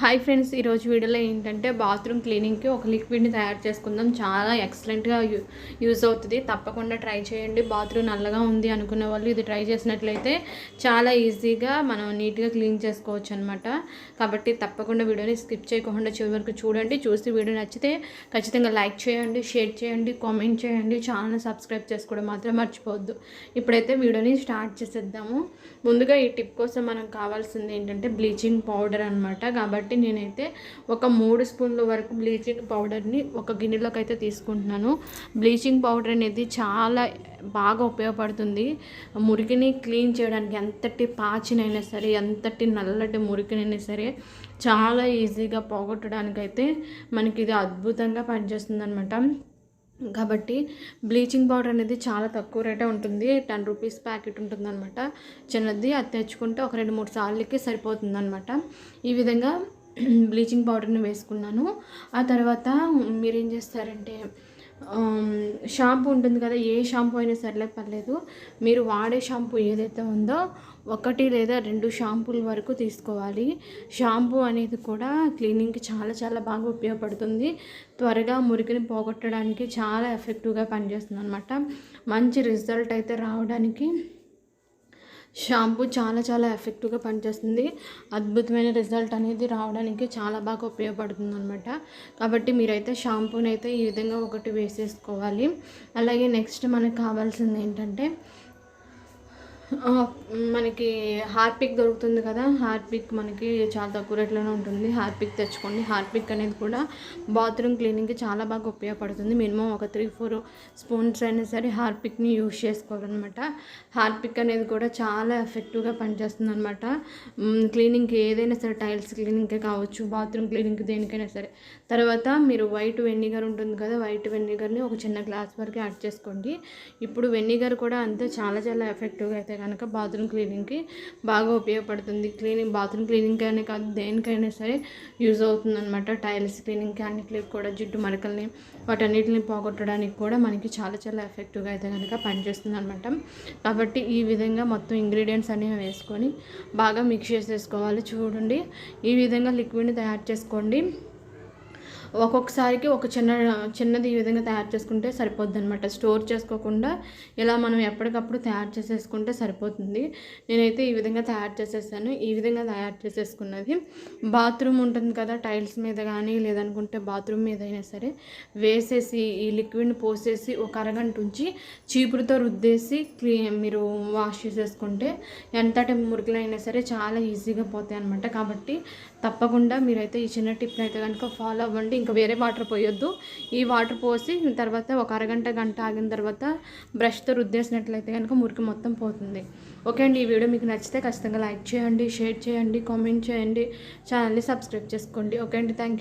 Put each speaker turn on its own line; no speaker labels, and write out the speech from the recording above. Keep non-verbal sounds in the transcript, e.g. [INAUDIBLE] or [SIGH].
Hi friends ఈరోజు వీడియోలో ఏంటంటే బాత్రూమ్ క్లీనింగ్కి ఒక లిక్విడ్ని తయారు చేసుకుందాం. చాలా ఎక్సలెంట్గా యూ యూజ్ అవుతుంది. తప్పకుండా ట్రై చేయండి. బాత్రూమ్ నల్లగా ఉంది అనుకున్న వాళ్ళు ఇది ట్రై చేసినట్లయితే చాలా ఈజీగా మనం నీట్గా క్లీన్ చేసుకోవచ్చు అనమాట కాబట్టి తప్పకుండా వీడియోని స్కిప్ చేయకుండా చివరి వరకు చూడండి. చూసి వీడియో నచ్చితే ఖచ్చితంగా లైక్ చేయండి షేర్ చేయండి కామెంట్ చేయండి. ఛానల్ సబ్స్క్రైబ్ చేసుకోవడం మాత్రం మర్చిపోవద్దు. ఇప్పుడైతే వీడియోని స్టార్ట్ చేసేద్దాము. ముందుగా ఈ టిప్ కోసం మనం కావాల్సింది ఏంటంటే బ్లీచింగ్ పౌడర్ అనమాట కాబట్టి కాబట్టి నేనైతే ఒక మూడు స్పూన్ల వరకు బ్లీచింగ్ పౌడర్ని ఒక గిన్నెలోకి అయితే తీసుకుంటున్నాను. బ్లీచింగ్ పౌడర్ అనేది చాలా బాగా ఉపయోగపడుతుంది. మురికిని క్లీన్ చేయడానికి ఎంతటి పాచినైనా సరే ఎంతటి నల్లటి మురికినైనా సరే చాలా ఈజీగా పోగొట్టడానికైతే మనకి ఇది అద్భుతంగా పనిచేస్తుంది అనమాట కాబట్టి బ్లీచింగ్ పౌడర్ అనేది చాలా తక్కువ రేటే ఉంటుంది. టెన్ రూపీస్ ప్యాకెట్ ఉంటుంది అనమాట చిన్నది అది తెచ్చుకుంటే ఒక రెండు మూడు సార్లకి సరిపోతుంది అనమాట ఈ విధంగా [CLEARS THROAT] బ్లీచింగ్ పౌడర్ని వేసుకున్నాను. ఆ తర్వాత మీరేం చేస్తారంటే షాంపూ ఉంటుంది కదా ఏ షాంపూ అయినా సర్లే పర్లేదు. మీరు వాడే షాంపూ ఏదైతే ఉందో ఒకటి లేదా రెండు షాంపూల వరకు తీసుకోవాలి. షాంపూ అనేది కూడా క్లీనింగ్కి చాలా చాలా బాగా ఉపయోగపడుతుంది. త్వరగా మురికిని పోగొట్టడానికి చాలా ఎఫెక్టివ్గా పనిచేస్తుంది అనమాట మంచి రిజల్ట్ అయితే రావడానికి షాంపూ చాలా చాలా ఎఫెక్టివ్గా పనిచేస్తుంది. అద్భుతమైన రిజల్ట్ అనేది రావడానికి చాలా బాగా ఉపయోగపడుతుంది అనమాట కాబట్టి మీరైతే షాంపూని అయితే ఈ విధంగా ఒకటి వేసేసుకోవాలి. అలాగే నెక్స్ట్ మనకు కావాల్సింది ఏంటంటే మనకి హార్పిక్ దొరుకుతుంది కదా. హార్పిక్ మనకి చాలా తక్కువ రేట్లోనే ఉంటుంది. హార్పిక్ తెచ్చుకోండి. హార్పిక్ అనేది కూడా బాత్రూమ్ క్లీనింగ్కి చాలా బాగా ఉపయోగపడుతుంది. మినిమం ఒక త్రీ ఫోర్ స్పూన్స్ అయినా సరే హార్పిక్ని యూజ్ చేసుకోవాలన్నమాట. హార్పిక్ అనేది కూడా చాలా ఎఫెక్టివ్గా పనిచేస్తుంది అనమాట క్లీనింగ్కి ఏదైనా సరే టైల్స్ క్లీనింగ్కే కావచ్చు బాత్రూమ్ క్లీనింగ్కి దేనికైనా సరే. తర్వాత మీరు వైట్ వెన్నిగర్ ఉంటుంది కదా వైట్ వెన్నిగర్ని ఒక చిన్న గ్లాస్ వరకు యాడ్ చేసుకోండి. ఇప్పుడు వెన్నిగర్ కూడా అంతే చాలా చాలా ఎఫెక్టివ్గా అయితే కనుక బాత్రూమ్ క్లీనింగ్కి బాగా ఉపయోగపడుతుంది. క్లీనింగ్ బాత్రూమ్ క్లీనింగ్ అనే కాదు దేనికైనా సరే యూజ్ అవుతుంది అనమాట టైల్స్ క్లీనింగ్కి అన్నిటికి కూడా జిడ్డు మరకల్ని వాటన్నిటిని పోగొట్టడానికి కూడా మనకి చాలా చాలా ఎఫెక్టివ్గా అయితే కనుక పనిచేస్తుంది అనమాట కాబట్టి ఈ విధంగా మొత్తం ఇంగ్రీడియంట్స్ అనేవి వేసుకొని బాగా మిక్స్ చేసేసుకోవాలి. చూడండి ఈ విధంగా లిక్విడ్ని తయారు చేసుకోండి. ఒక్కొక్కసారికి ఒక చిన్న చిన్నది ఈ విధంగా తయారు చేసుకుంటే సరిపోద్ది అనమాట స్టోర్ చేసుకోకుండా ఇలా మనం ఎప్పటికప్పుడు తయారు చేసేసుకుంటే సరిపోతుంది. నేనైతే ఈ విధంగా తయారు చేసేసాను. ఈ విధంగా తయారు చేసేసుకున్నది బాత్రూమ్ ఉంటుంది కదా టైల్స్ మీద కానీ లేదనుకుంటే బాత్రూమ్ మీద అయినా సరే వేసేసి ఈ లిక్విడ్ని పోసేసి ఒక అరగంట ఉంచి చీపురుతో రుద్దేసి క్లీ మీరు వాష్ చేసేసుకుంటే ఎంతటి మురికలైనా సరే చాలా ఈజీగా పోతాయి అనమాట కాబట్టి తప్పకుండా మీరైతే ఈ చిన్న టిప్ని అయితే కనుక ఫాలో అవ్వండి. ఇంకా వేరే వాటర్ పోయొద్దు. ఈ వాటర్ పోసి తర్వాత ఒక అరగంట గంట ఆగిన తర్వాత బ్రష్తో రుద్దేసినట్లయితే కనుక మురికి మొత్తం పోతుంది. ఓకే అండి ఈ వీడియో మీకు నచ్చితే ఖచ్చితంగా లైక్ చేయండి షేర్ చేయండి కామెంట్ చేయండి ఛానల్ని సబ్స్క్రైబ్ చేసుకోండి. ఓకే అండి థ్యాంక్